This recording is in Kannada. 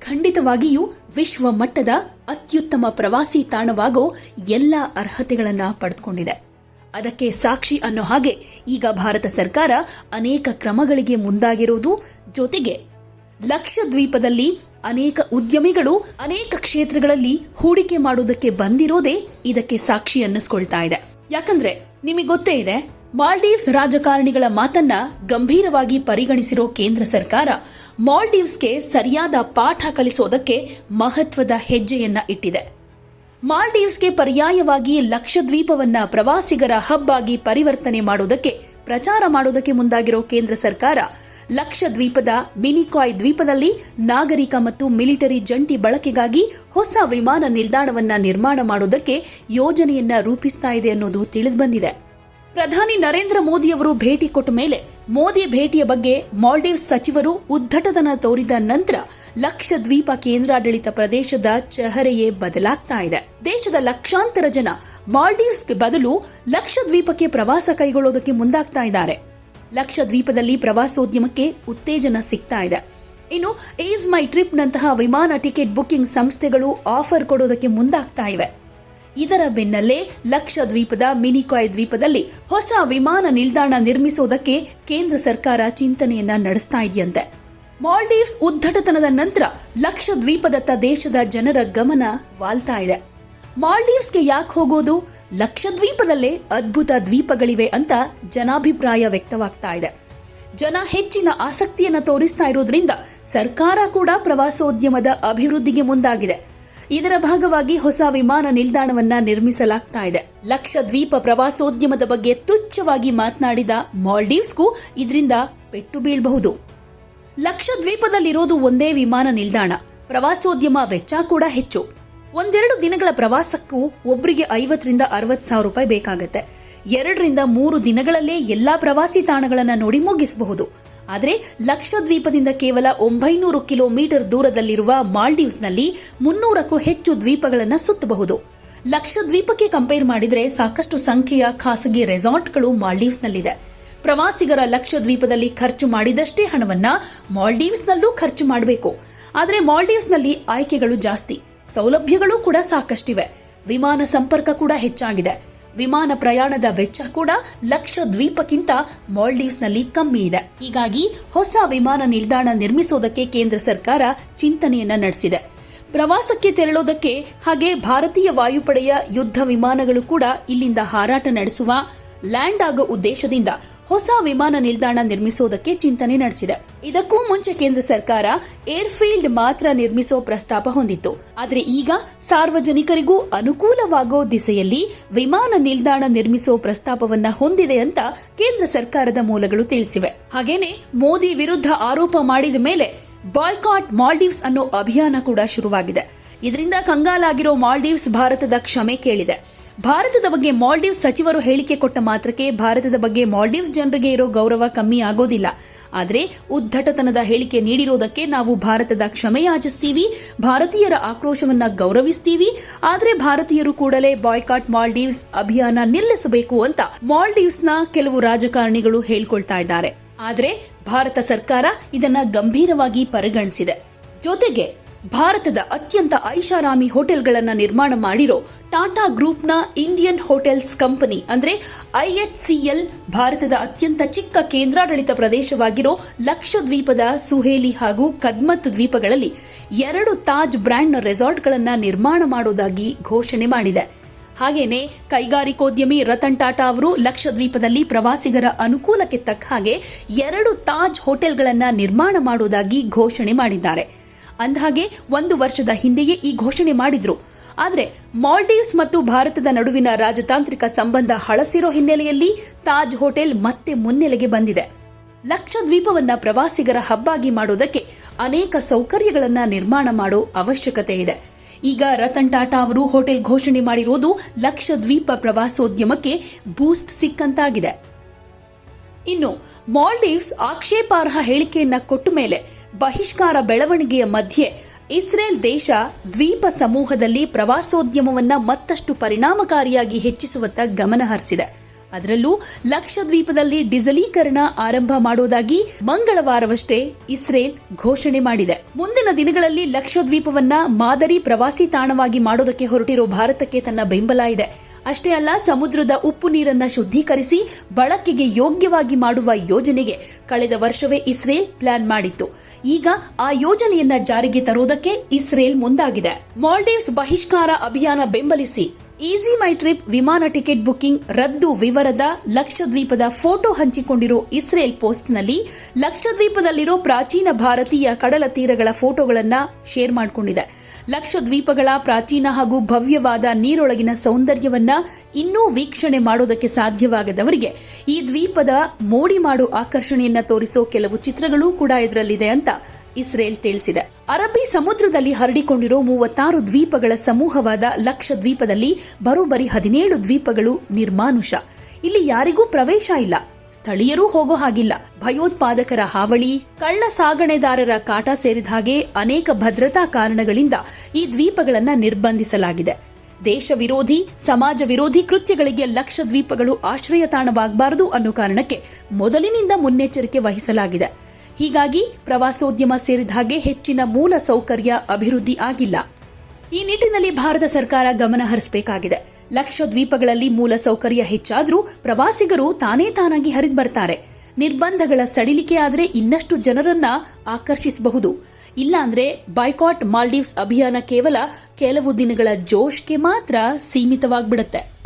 ಖಂಡಿತವಾಗಿಯೂ ವಿಶ್ವ ಮಟ್ಟದ ಅತ್ಯುತ್ತಮ ಪ್ರವಾಸಿ ತಾಣವಾಗೋ ಎಲ್ಲ ಅರ್ಹತೆಗಳನ್ನು ಪಡೆದುಕೊಂಡಿದೆ. ಅದಕ್ಕೆ ಸಾಕ್ಷಿ ಅನ್ನೋ ಹಾಗೆ ಈಗ ಭಾರತ ಸರ್ಕಾರ ಅನೇಕ ಕ್ರಮಗಳಿಗೆ ಮುಂದಾಗಿರುವುದು ಜೊತೆಗೆ ಲಕ್ಷದ್ವೀಪದಲ್ಲಿ ಅನೇಕ ಉದ್ಯಮಿಗಳು ಅನೇಕ ಕ್ಷೇತ್ರಗಳಲ್ಲಿ ಹೂಡಿಕೆ ಮಾಡುವುದಕ್ಕೆ ಬಂದಿರೋದೇ ಇದಕ್ಕೆ ಸಾಕ್ಷಿ ಅನ್ನಿಸ್ಕೊಳ್ತಾ ಇದೆ. ಯಾಕಂದ್ರೆ ನಿಮಗೆ ಗೊತ್ತೇ ಇದೆ ಮಾಲ್ಡೀವ್ಸ್ ರಾಜಕಾರಣಿಗಳ ಮಾತನ್ನ ಗಂಭೀರವಾಗಿ ಪರಿಗಣಿಸಿರೋ ಕೇಂದ್ರ ಸರ್ಕಾರ ಮಾಲ್ಡೀವ್ಸ್ಗೆ ಸರಿಯಾದ ಪಾಠ ಕಲಿಸೋದಕ್ಕೆ ಮಹತ್ವದ ಹೆಜ್ಜೆಯನ್ನ ಇಟ್ಟಿದೆ. ಮಾಲ್ಡೀವ್ಸ್ಗೆ ಪರ್ಯಾಯವಾಗಿ ಲಕ್ಷದ್ವೀಪವನ್ನ ಪ್ರವಾಸಿಗರ ಹಬ್ ಆಗಿ ಪರಿವರ್ತನೆ ಮಾಡೋದಕ್ಕೆ, ಪ್ರಚಾರ ಮಾಡೋದಕ್ಕೆ ಮುಂದಾಗಿರೋ ಕೇಂದ್ರ ಸರ್ಕಾರ ಲಕ್ಷದ್ವೀಪದ ಮಿನಿಕಾಯ್ ದ್ವೀಪದಲ್ಲಿ ನಾಗರಿಕ ಮತ್ತು ಮಿಲಿಟರಿ ಜಂಟಿ ಬಳಕೆಗಾಗಿ ಹೊಸ ವಿಮಾನ ನಿಲ್ದಾಣವನ್ನ ನಿರ್ಮಾಣ ಮಾಡುವುದಕ್ಕೆ ಯೋಜನೆಯನ್ನ ರೂಪಿಸ್ತಾ ಇದೆ ಅನ್ನೋದು ತಿಳಿದುಬಂದಿದೆ ಪ್ರಧಾನಿ ನರೇಂದ್ರ ಮೋದಿಯವರು ಭೇಟಿ ಕೊಟ್ಟ ಮೇಲೆ ಮೋದಿ ಭೇಟಿಯ ಬಗ್ಗೆ ಮಾಲ್ಡೀವ್ಸ್ ಸಚಿವರು ಉದ್ದಟತನ ತೋರಿದ ನಂತರ ಲಕ್ಷದ್ವೀಪ ಕೇಂದ್ರಾಡಳಿತ ಪ್ರದೇಶದ ಚಹರೆಯೇ ಬದಲಾಗ್ತಾ ಇದೆ. ದೇಶದ ಲಕ್ಷಾಂತರ ಜನ ಮಾಲ್ಡೀವ್ಸ್ಗೆ ಬದಲು ಲಕ್ಷದ್ವೀಪಕ್ಕೆ ಪ್ರವಾಸ ಕೈಗೊಳ್ಳೋದಕ್ಕೆ ಮುಂದಾಗ್ತಾ ಇದ್ದಾರೆ. ಲಕ್ಷದ್ವೀಪದಲ್ಲಿ ಪ್ರವಾಸೋದ್ಯಮಕ್ಕೆ ಉತ್ತೇಜನ ಸಿಗ್ತಾ ಇದೆ. ಇನ್ನು ಈಸ್ ಮೈ ಟ್ರಿಪ್ ನಂತಹ ವಿಮಾನ ಟಿಕೆಟ್ ಬುಕಿಂಗ್ ಸಂಸ್ಥೆಗಳು ಆಫರ್ ಕೊಡೋದಕ್ಕೆ ಮುಂದಾಗ್ತಾ ಇವೆ. ಇದರ ಬೆನ್ನಲ್ಲೇ ಲಕ್ಷದ್ವೀಪದ ಮಿನಿಕಾಯ್ ದ್ವೀಪದಲ್ಲಿ ಹೊಸ ವಿಮಾನ ನಿಲ್ದಾಣ ನಿರ್ಮಿಸುವುದಕ್ಕೆ ಕೇಂದ್ರ ಸರ್ಕಾರ ಚಿಂತನೆಯನ್ನ ನಡೆಸ್ತಾ ಇದೆಯಂತೆ. ಮಾಲ್ಡೀವ್ಸ್ ಉದ್ದಟತನದ ನಂತರ ಲಕ್ಷದ್ವೀಪದತ್ತ ದೇಶದ ಜನರ ಗಮನ ವಾಲ್ತಾ ಇದೆ. ಮಾಲ್ಡೀವ್ಸ್ಗೆ ಯಾಕೆ ಹೋಗೋದು? ಲಕ್ಷದ್ವೀಪದಲ್ಲೇ ಅದ್ಭುತ ದ್ವೀಪಗಳಿವೆ ಅಂತ ಜನಾಭಿಪ್ರಾಯ ವ್ಯಕ್ತವಾಗ್ತಾ ಇದೆ. ಜನ ಹೆಚ್ಚಿನ ಆಸಕ್ತಿಯನ್ನ ತೋರಿಸ್ತಾ ಇರೋದ್ರಿಂದ ಸರ್ಕಾರ ಕೂಡ ಪ್ರವಾಸೋದ್ಯಮದ ಅಭಿವೃದ್ಧಿಗೆ ಮುಂದಾಗಿದೆ. ಇದರ ಭಾಗವಾಗಿ ಹೊಸ ವಿಮಾನ ನಿಲ್ದಾಣವನ್ನ ನಿರ್ಮಿಸಲಾಗ್ತಾ ಇದೆ. ಲಕ್ಷ ದ್ವೀಪ ಪ್ರವಾಸೋದ್ಯಮದ ಬಗ್ಗೆ ತುಚ್ಛವಾಗಿ ಮಾತನಾಡಿದ ಮಾಲ್ಡೀವ್ಸ್ಗೂ ಇದರಿಂದ ಪೆಟ್ಟು ಬೀಳಬಹುದು. ಲಕ್ಷದ್ವೀಪದಲ್ಲಿರೋದು ಒಂದೇ ವಿಮಾನ ನಿಲ್ದಾಣ. ಪ್ರವಾಸೋದ್ಯಮ ವೆಚ್ಚ ಕೂಡ ಹೆಚ್ಚು. ಒಂದೆರಡು ದಿನಗಳ ಪ್ರವಾಸಕ್ಕೂ ಒಬ್ಬರಿಗೆ ಐವತ್ತರಿಂದ ಅರವತ್ತು ಸಾವಿರ ರೂಪಾಯಿ ಬೇಕಾಗುತ್ತೆ. ಎರಡರಿಂದ ಮೂರು ದಿನಗಳಲ್ಲೇ ಎಲ್ಲಾ ಪ್ರವಾಸಿ ತಾಣಗಳನ್ನು ನೋಡಿ ಮುಗಿಸಬಹುದು. ಆದರೆ ಲಕ್ಷದ್ವೀಪದಿಂದ ಕೇವಲ ಒಂಬೈನೂರು ಕಿಲೋಮೀಟರ್ ದೂರದಲ್ಲಿರುವ ಮಾಲ್ಡೀವ್ಸ್ನಲ್ಲಿ ಮುನ್ನೂರಕ್ಕೂ ಹೆಚ್ಚು ದ್ವೀಪಗಳನ್ನು ಸುತ್ತಬಹುದು. ಲಕ್ಷದ್ವೀಪಕ್ಕೆ ಕಂಪೇರ್ ಮಾಡಿದರೆ ಸಾಕಷ್ಟು ಸಂಖ್ಯೆಯ ಖಾಸಗಿ ರೆಸಾರ್ಟ್ಗಳು ಮಾಲ್ಡೀವ್ಸ್ನಲ್ಲಿದೆ. ಪ್ರವಾಸಿಗರ ಲಕ್ಷದ್ವೀಪದಲ್ಲಿ ಖರ್ಚು ಮಾಡಿದಷ್ಟೇ ಹಣವನ್ನ ಮಾಲ್ಡೀವ್ಸ್ನಲ್ಲೂ ಖರ್ಚು ಮಾಡಬೇಕು. ಆದರೆ ಮಾಲ್ಡೀವ್ಸ್ನಲ್ಲಿ ಆಯ್ಕೆಗಳು ಜಾಸ್ತಿ, ಸೌಲಭ್ಯಗಳು ಕೂಡ ಸಾಕಷ್ಟಿವೆ. ವಿಮಾನ ಸಂಪರ್ಕ ಕೂಡ ಹೆಚ್ಚಾಗಿದೆ. ವಿಮಾನ ಪ್ರಯಾಣದ ವೆಚ್ಚ ಕೂಡ ಲಕ್ಷ ದ್ವೀಪಕ್ಕಿಂತ ಮಾಲ್ಡೀವ್ಸ್ನಲ್ಲಿ ಕಮ್ಮಿ ಇದೆ. ಹೀಗಾಗಿ ಹೊಸ ವಿಮಾನ ನಿಲ್ದಾಣ ನಿರ್ಮಿಸೋದಕ್ಕೆ ಕೇಂದ್ರ ಸರ್ಕಾರ ಚಿಂತನೆಯನ್ನ ನಡೆಸಿದೆ. ಪ್ರವಾಸಕ್ಕೆ ತೆರಳೋದಕ್ಕೆ ಹಾಗೆ ಭಾರತೀಯ ವಾಯುಪಡೆಯ ಯುದ್ಧ ವಿಮಾನಗಳು ಕೂಡ ಇಲ್ಲಿಂದ ಹಾರಾಟ ನಡೆಸುವ ಲ್ಯಾಂಡ್ ಆಗೋ ಉದ್ದೇಶದಿಂದ ಹೊಸ ವಿಮಾನ ನಿಲ್ದಾಣ ನಿರ್ಮಿಸೋದಕ್ಕೆ ಚಿಂತನೆ ನಡೆಸಿದೆ. ಇದಕ್ಕೂ ಮುಂಚೆ ಕೇಂದ್ರ ಸರ್ಕಾರ ಏರ್ಫೀಲ್ಡ್ ಮಾತ್ರ ನಿರ್ಮಿಸೋ ಪ್ರಸ್ತಾಪ ಹೊಂದಿತ್ತು. ಆದರೆ ಈಗ ಸಾರ್ವಜನಿಕರಿಗೂ ಅನುಕೂಲವಾಗೋ ದಿಸೆಯಲ್ಲಿ ವಿಮಾನ ನಿಲ್ದಾಣ ನಿರ್ಮಿಸೋ ಪ್ರಸ್ತಾಪವನ್ನ ಹೊಂದಿದೆ ಅಂತ ಕೇಂದ್ರ ಸರ್ಕಾರದ ಮೂಲಗಳು ತಿಳಿಸಿವೆ. ಹಾಗೇನೆ ಮೋದಿ ವಿರುದ್ಧ ಆರೋಪ ಮಾಡಿದ ಮೇಲೆ ಬಾಯ್ಕಾಟ್ ಮಾಲ್ಡೀವ್ಸ್ ಅನ್ನೋ ಅಭಿಯಾನ ಕೂಡ ಶುರುವಾಗಿದೆ. ಇದರಿಂದ ಕಂಗಾಲಾಗಿರೋ ಮಾಲ್ಡೀವ್ಸ್ ಭಾರತದ ಕ್ಷಮೆ ಕೇಳಿದೆ. ಭಾರತದ ಬಗ್ಗೆ ಮಾಲ್ಡೀವ್ಸ್ ಸಚಿವರು ಹೇಳಿಕೆ ಕೊಟ್ಟ ಮಾತ್ರಕ್ಕೆ ಭಾರತದ ಬಗ್ಗೆ ಮಾಲ್ಡೀವ್ಸ್ ಜನರಿಗೆ ಇರೋ ಗೌರವ ಕಮ್ಮಿ ಆಗೋದಿಲ್ಲ. ಆದರೆ ಉದ್ದಟತನದ ಹೇಳಿಕೆ ನೀಡಿರೋದಕ್ಕೆ ನಾವು ಭಾರತದ ಕ್ಷಮೆ ಯಾಚಿಸ್ತೀವಿ, ಭಾರತೀಯರ ಆಕ್ರೋಶವನ್ನು ಗೌರವಿಸ್ತೀವಿ, ಆದರೆ ಭಾರತೀಯರು ಕೂಡಲೇ ಬಾಯ್ಕಾಟ್ ಮಾಲ್ಡೀವ್ಸ್ ಅಭಿಯಾನ ನಿಲ್ಲಿಸಬೇಕು ಅಂತ ಮಾಲ್ಡೀವ್ಸ್ನ ಕೆಲವು ರಾಜಕಾರಣಿಗಳು ಹೇಳ್ಕೊಳ್ತಾ ಇದ್ದಾರೆ. ಆದರೆ ಭಾರತ ಸರ್ಕಾರ ಇದನ್ನ ಗಂಭೀರವಾಗಿ ಪರಿಗಣಿಸಿದೆ. ಜೊತೆಗೆ ಭಾರತದ ಅತ್ಯಂತ ಐಷಾರಾಮಿ ಹೋಟೆಲ್ಗಳನ್ನು ನಿರ್ಮಾಣ ಮಾಡಿರೋ ಟಾಟಾ ಗ್ರೂಪ್ನ ಇಂಡಿಯನ್ ಹೋಟೆಲ್ಸ್ ಕಂಪನಿ, ಅಂದರೆ ಐಎಚ್ಸಿಎಲ್ ಭಾರತದ ಅತ್ಯಂತ ಚಿಕ್ಕ ಕೇಂದ್ರಾಡಳಿತ ಪ್ರದೇಶವಾಗಿರೋ ಲಕ್ಷದ್ವೀಪದ ಸುಹೇಲಿ ಹಾಗೂ ಕದ್ಮತ್ ದ್ವೀಪಗಳಲ್ಲಿ ಎರಡು ತಾಜ್ ಬ್ರ್ಯಾಂಡ್ನ ರೆಸಾರ್ಟ್ಗಳನ್ನು ನಿರ್ಮಾಣ ಮಾಡೋದಾಗಿ ಘೋಷಣೆ ಮಾಡಿದೆ. ಹಾಗೆಯೇ ಕೈಗಾರಿಕೋದ್ಯಮಿ ರತನ್ ಟಾಟಾ ಅವರು ಲಕ್ಷದ್ವೀಪದಲ್ಲಿ ಪ್ರವಾಸಿಗರ ಅನುಕೂಲಕ್ಕೆ ತಕ್ಕ ಹಾಗೆ ಎರಡು ತಾಜ್ ಹೋಟೆಲ್ಗಳನ್ನು ನಿರ್ಮಾಣ ಮಾಡೋದಾಗಿ ಘೋಷಣೆ ಮಾಡಿದ್ದಾರೆ. ಅಂದಹಾಗೆ, ಒಂದು ವರ್ಷದ ಹಿಂದೆಯೇ ಈ ಘೋಷಣೆ ಮಾಡಿದ್ರು. ಆದರೆ ಮಾಲ್ಡೀವ್ಸ್ ಮತ್ತು ಭಾರತದ ನಡುವಿನ ರಾಜತಾಂತ್ರಿಕ ಸಂಬಂಧ ಹಳಸಿರೋ ಹಿನ್ನೆಲೆಯಲ್ಲಿ ತಾಜ್ ಹೋಟೆಲ್ ಮತ್ತೆ ಮುನ್ನೆಲೆಗೆ ಬಂದಿದೆ. ಲಕ್ಷದ್ವೀಪವನ್ನ ಪ್ರವಾಸಿಗರ ಹಬ್ಬಾಗಿ ಮಾಡೋದಕ್ಕೆ ಅನೇಕ ಸೌಕರ್ಯಗಳನ್ನು ನಿರ್ಮಾಣ ಮಾಡೋ ಅವಶ್ಯಕತೆ ಇದೆ. ಈಗ ರತನ್ ಟಾಟಾ ಅವರು ಹೋಟೆಲ್ ಘೋಷಣೆ ಮಾಡಿರುವುದು ಲಕ್ಷದ್ವೀಪ ಪ್ರವಾಸೋದ್ಯಮಕ್ಕೆ ಬೂಸ್ಟ್ ಸಿಕ್ಕಂತಾಗಿದೆ. ಇನ್ನು ಮಾಲ್ಡೀವ್ಸ್ ಆಕ್ಷೇಪಾರ್ಹ ಹೇಳಿಕೆಯನ್ನ ಕೊಟ್ಟ ಮೇಲೆ ಬಹಿಷ್ಕಾರ ಬೆಳವಣಿಗೆಯ ಮಧ್ಯೆ ಇಸ್ರೇಲ್ ದೇಶ ದ್ವೀಪ ಸಮೂಹದಲ್ಲಿ ಪ್ರವಾಸೋದ್ಯಮವನ್ನು ಮತ್ತಷ್ಟು ಪರಿಣಾಮಕಾರಿಯಾಗಿ ಹೆಚ್ಚಿಸುವತ್ತ ಗಮನ ಹರಿಸಿದೆ. ಅದರಲ್ಲೂ ಲಕ್ಷದ್ವೀಪದಲ್ಲಿ ಡಿಸಲೀಕರಣ ಆರಂಭ ಮಾಡುವುದಾಗಿ ಮಂಗಳವಾರವಷ್ಟೇ ಇಸ್ರೇಲ್ ಘೋಷಣೆ ಮಾಡಿದೆ. ಮುಂದಿನ ದಿನಗಳಲ್ಲಿ ಲಕ್ಷದ್ವೀಪವನ್ನ ಮಾದರಿ ಪ್ರವಾಸಿ ತಾಣವಾಗಿ ಮಾಡೋದಕ್ಕೆ ಹೊರಟಿರೋ ಭಾರತಕ್ಕೆ ತನ್ನ ಬೆಂಬಲ ಇದೆ. ಅಷ್ಟೇ ಅಲ್ಲ, ಸಮುದ್ರದ ಉಪ್ಪು ನೀರನ್ನು ಶುದ್ಧೀಕರಿಸಿ ಬಳಕೆಗೆ ಯೋಗ್ಯವಾಗಿ ಮಾಡುವ ಯೋಜನೆಗೆ ಕಳೆದ ವರ್ಷವೇ ಇಸ್ರೇಲ್ ಪ್ಲಾನ್ ಮಾಡಿತ್ತು. ಈಗ ಆ ಯೋಜನೆಯನ್ನ ಜಾರಿಗೆ ತರುವುದಕ್ಕೆ ಇಸ್ರೇಲ್ ಮುಂದಾಗಿದೆ. ಮಾಲ್ಡೀವ್ಸ್ ಬಹಿಷ್ಕಾರ ಅಭಿಯಾನ ಬೆಂಬಲಿಸಿ ಈಸಿ ಮೈ ಟ್ರಿಪ್ ವಿಮಾನ ಟಿಕೆಟ್ ಬುಕಿಂಗ್ ರದ್ದು ವಿವರದ ಲಕ್ಷದ್ವೀಪದ ಫೋಟೋ ಹಂಚಿಕೊಂಡಿರೋ ಇಸ್ರೇಲ್ ಪೋಸ್ಟ್ನಲ್ಲಿ ಲಕ್ಷದ್ವೀಪದಲ್ಲಿರೋ ಪ್ರಾಚೀನ ಭಾರತೀಯ ಕಡಲ ತೀರಗಳ ಫೋಟೋಗಳನ್ನು ಶೇರ್ ಮಾಡಿಕೊಂಡಿದೆ. ಲಕ್ಷದ್ವೀಪಗಳ ಪ್ರಾಚೀನ ಹಾಗೂ ಭವ್ಯವಾದ ನೀರೊಳಗಿನ ಸೌಂದರ್ಯವನ್ನ ಇನ್ನೂ ವೀಕ್ಷಣೆ ಮಾಡೋದಕ್ಕೆ ಸಾಧ್ಯವಾಗದವರಿಗೆ ಈ ದ್ವೀಪದ ಮೋಡಿ ಮಾಡು ಆಕರ್ಷಣೆಯನ್ನ ತೋರಿಸೋ ಕೆಲವು ಚಿತ್ರಗಳು ಕೂಡ ಇದರಲ್ಲಿದೆ ಅಂತ ಇಸ್ರೇಲ್ ತಿಳಿಸಿದೆ. ಅರಬ್ಬಿ ಸಮುದ್ರದಲ್ಲಿ ಹರಡಿಕೊಂಡಿರೋ ಮೂವತ್ತಾರು ದ್ವೀಪಗಳ ಸಮೂಹವಾದ ಲಕ್ಷ ದ್ವೀಪದಲ್ಲಿ ಬರೋಬ್ಬರಿ ಹದಿನೇಳು ದ್ವೀಪಗಳು ನಿರ್ಮಾನುಷ. ಇಲ್ಲಿ ಯಾರಿಗೂ ಪ್ರವೇಶ ಇಲ್ಲ. ಸ್ಥಳೀಯರೂ ಹೋಗೋ ಹಾಗಿಲ್ಲ. ಭಯೋತ್ಪಾದಕರ ಹಾವಳಿ, ಕಳ್ಳ ಸಾಗಣೆದಾರರ ಕಾಟ ಸೇರಿದ ಹಾಗೆ ಅನೇಕ ಭದ್ರತಾ ಕಾರಣಗಳಿಂದ ಈ ದ್ವೀಪಗಳನ್ನು ನಿರ್ಬಂಧಿಸಲಾಗಿದೆ. ದೇಶ ವಿರೋಧಿ, ಸಮಾಜ ವಿರೋಧಿ ಕೃತ್ಯಗಳಿಗೆ ಲಕ್ಷ ದ್ವೀಪಗಳು ಆಶ್ರಯ ತಾಣವಾಗಬಾರದು ಅನ್ನೋ ಕಾರಣಕ್ಕೆ ಮೊದಲಿನಿಂದ ಮುನ್ನೆಚ್ಚರಿಕೆ ವಹಿಸಲಾಗಿದೆ. ಹೀಗಾಗಿ ಪ್ರವಾಸೋದ್ಯಮ ಸೇರಿದ ಹಾಗೆ ಹೆಚ್ಚಿನ ಮೂಲ ಸೌಕರ್ಯ ಅಭಿವೃದ್ಧಿ ಆಗಿಲ್ಲ. ಈ ನಿಟ್ಟಿನಲ್ಲಿ ಭಾರತ ಸರ್ಕಾರ ಗಮನ ಹರಿಸಬೇಕಾಗಿದೆ. ಲಕ್ಷ ದ್ವೀಪಗಳಲ್ಲಿ ಮೂಲ ಸೌಕರ್ಯ ಹೆಚ್ಚಾದ್ರೂ ಪ್ರವಾಸಿಗರು ತಾನೇ ತಾನಾಗಿ ಹರಿದು ಬರ್ತಾರೆ. ನಿರ್ಬಂಧಗಳ ಸಡಿಲಿಕೆ ಆದರೆ ಇನ್ನಷ್ಟು ಜನರನ್ನ ಆಕರ್ಷಿಸಬಹುದು. ಇಲ್ಲಾಂದ್ರೆ ಬಾಯ್ಕಾಟ್ ಮಾಲ್ಡೀವ್ಸ್ ಅಭಿಯಾನ ಕೇವಲ ಕೆಲವು ದಿನಗಳ ಜೋಶ್ಗೆ ಮಾತ್ರ ಸೀಮಿತವಾಗ್ಬಿಡುತ್ತೆ.